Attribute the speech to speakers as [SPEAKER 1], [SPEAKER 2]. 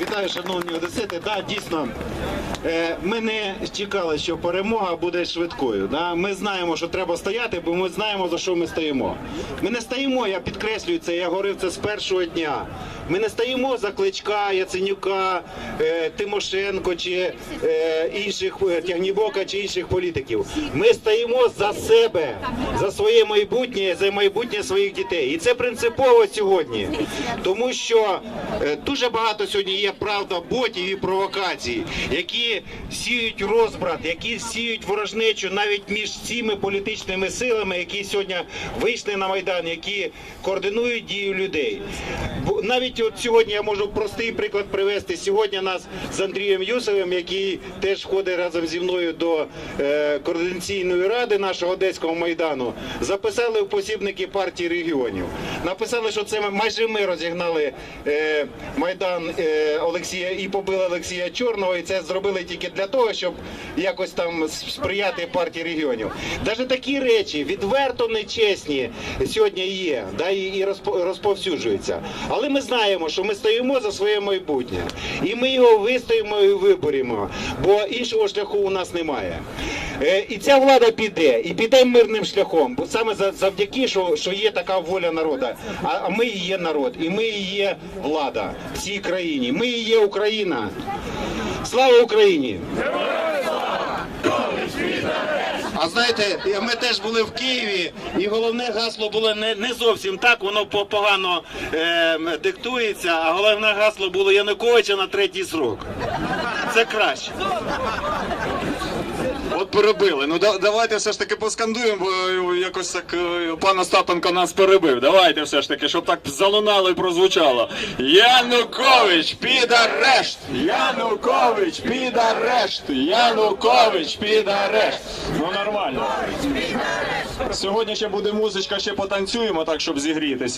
[SPEAKER 1] Вітаю, шановні одесити. Да, дійсно, е, ми не чекали, що перемога буде швидкою. Да? Ми знаємо, що треба стояти, бо ми знаємо, за що ми стоїмо. Ми не стоїмо, я підкреслюю це, я говорив це з першого дня. Ми не стоїмо за Кличка, Яценюка, е, Тимошенко чи е, інших Тягнібока чи інших політиків. Ми стоїмо за себе, за своє майбутнє, за майбутнє своїх дітей. І це принципово сьогодні, тому що дуже багато сьогодні є правда ботів і провокацій, які сіють розбрат, які сіють ворожнечу навіть між цими політичними силами, які сьогодні вийшли на майдан, які координують дію людей. Навіть от сьогодні я можу простий приклад привести. Сьогодні нас з Андрієм Юсовим, який теж входить разом зі мною до е, координаційної ради нашого одеського майдану, записали в посібники партії регіонів. Написали, що це майже ми розігнали е, майдан е, Олексія і побили Олексія Чорного, і це зробили тільки для того, щоб якось там сприяти партії регіонів. Навіть такі речі відверто нечесні сьогодні є, да, і, і розповсюджуються. Але ми знаємо, що ми стоїмо за своє майбутнє, і ми його вистоїмо і виборемо, бо іншого шляху у нас немає. Е, і ця влада піде, і піде мирним шляхом, бо саме за- завдяки, що, що є така воля народу. А, а ми і є народ, і ми і є влада в цій країні. Ми і є Україна. Слава Україні! А знаєте, ми теж були в Києві, і головне гасло було не, не зовсім так, воно погано е, диктується, а головне гасло було Януковича на третій срок. Це краще.
[SPEAKER 2] От перебили. Ну да- давайте все ж таки поскандуємо, бо е, якось так е, пан Остапенко нас перебив. Давайте все ж таки, щоб так залунало і прозвучало. Янукович під арешт! Янукович під арешт! Янукович під арешт! Ну нормально. Сьогодні ще буде музичка, ще потанцюємо так, щоб зігрітися.